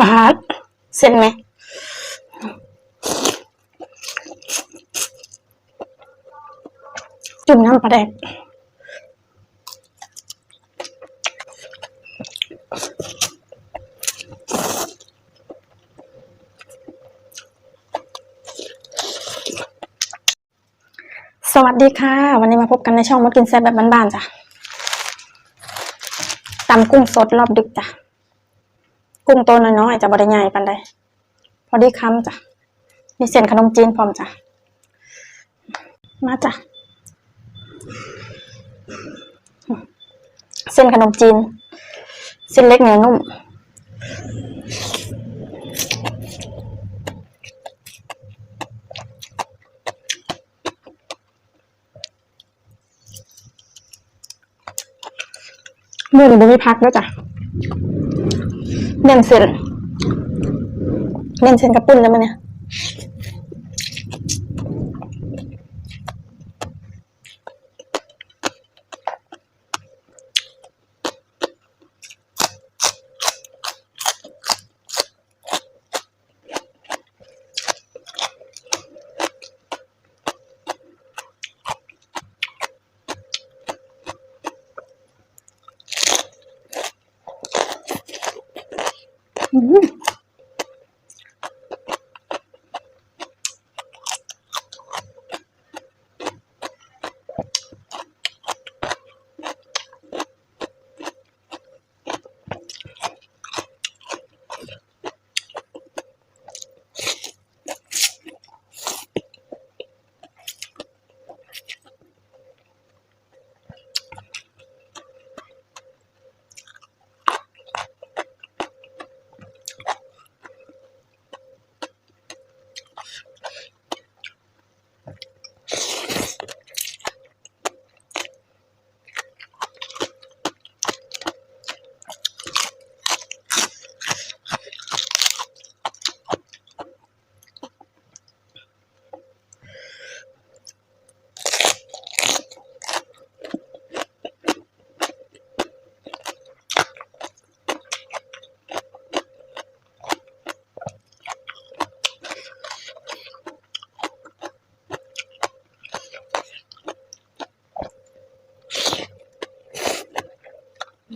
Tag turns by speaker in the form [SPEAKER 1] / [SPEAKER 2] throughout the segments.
[SPEAKER 1] ปาดเส้นไหมจุ่มน้ำปลาแดกสวัสดีค่ะ วันนี้มาพบกันในช่องมดกินแซ่บแบบบ้านๆจ้ะตำกุ้งสดรอบดึกจ้ะ กุ้งตัวน้อยๆจะบริใหญ่ปันใดพอดีคำจ้ะมีเส้นขนมจีนพร้อมจ้ะมาจ้ะเส้นขนมจีน เส้นเล็กเนียวนุ่มมือหนูไม่พักแล้วจ้ะ เน้นเส้นเน้นเส้นกระปุ้นแล้วมั้ยเนี่ย อื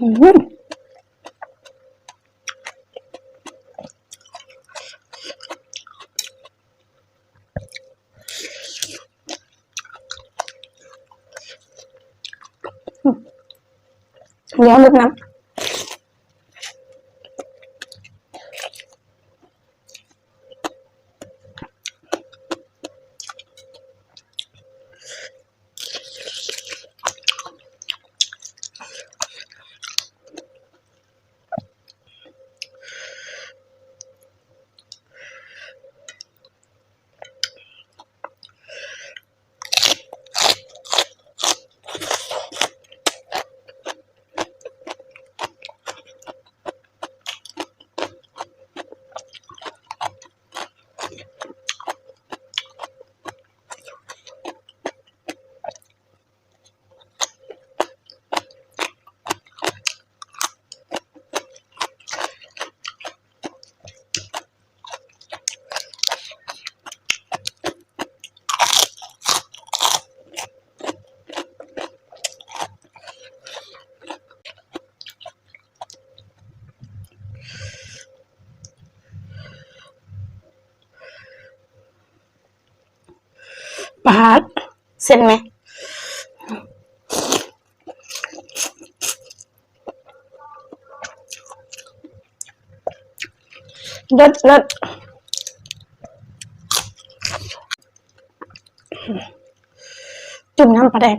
[SPEAKER 1] มอืม ปาดเส้นไหมเลิศเลิศจุ่มน้ำปลาแดง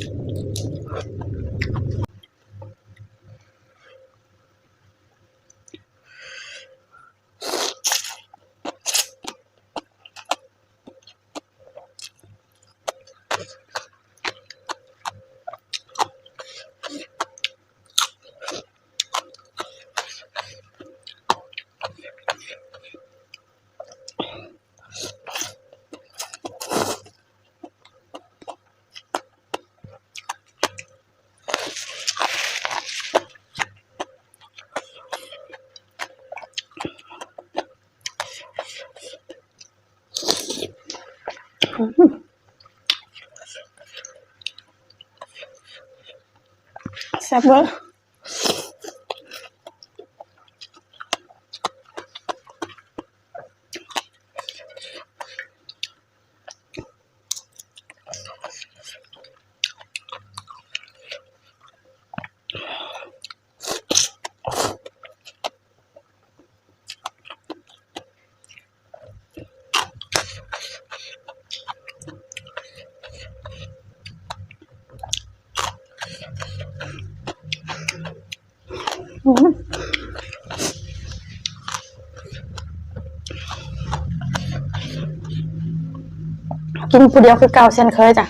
[SPEAKER 1] แซ่ กินผู้เดียวคือเก่าเช่นเคยจ้ะ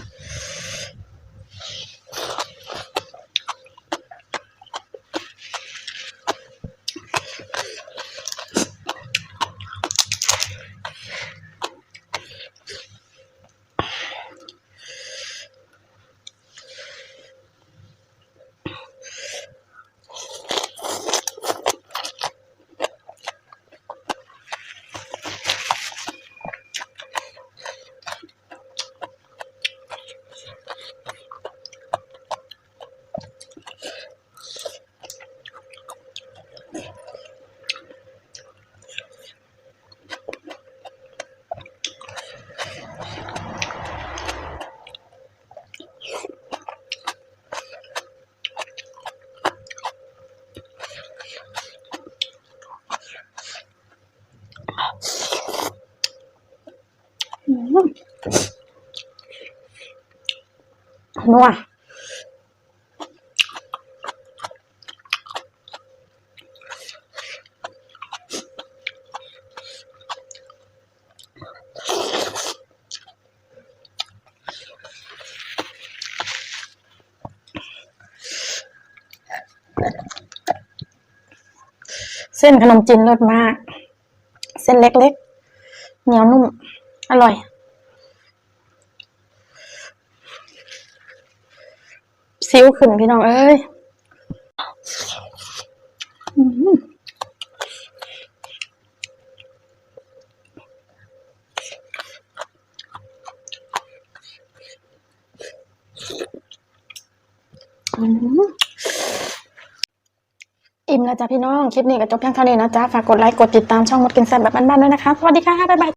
[SPEAKER 1] นัวเส้นขนมจีนรสมาก เส้นเล็กๆ เหนียวนุ่ม อร่อย ซิ้วขึ้นพี่น้องเอ้ยอืมอืมอิ่มแล้วจ้ะพี่น้อง คลิปนี้ก็จบเพียงเท่านี้นะจ๊ะ ฝากกดไลค์ กดติดตามช่องมดกินแซ่บแบบบ้านๆด้วยนะคะ สวัสดีค่ะ บ๊ายบาย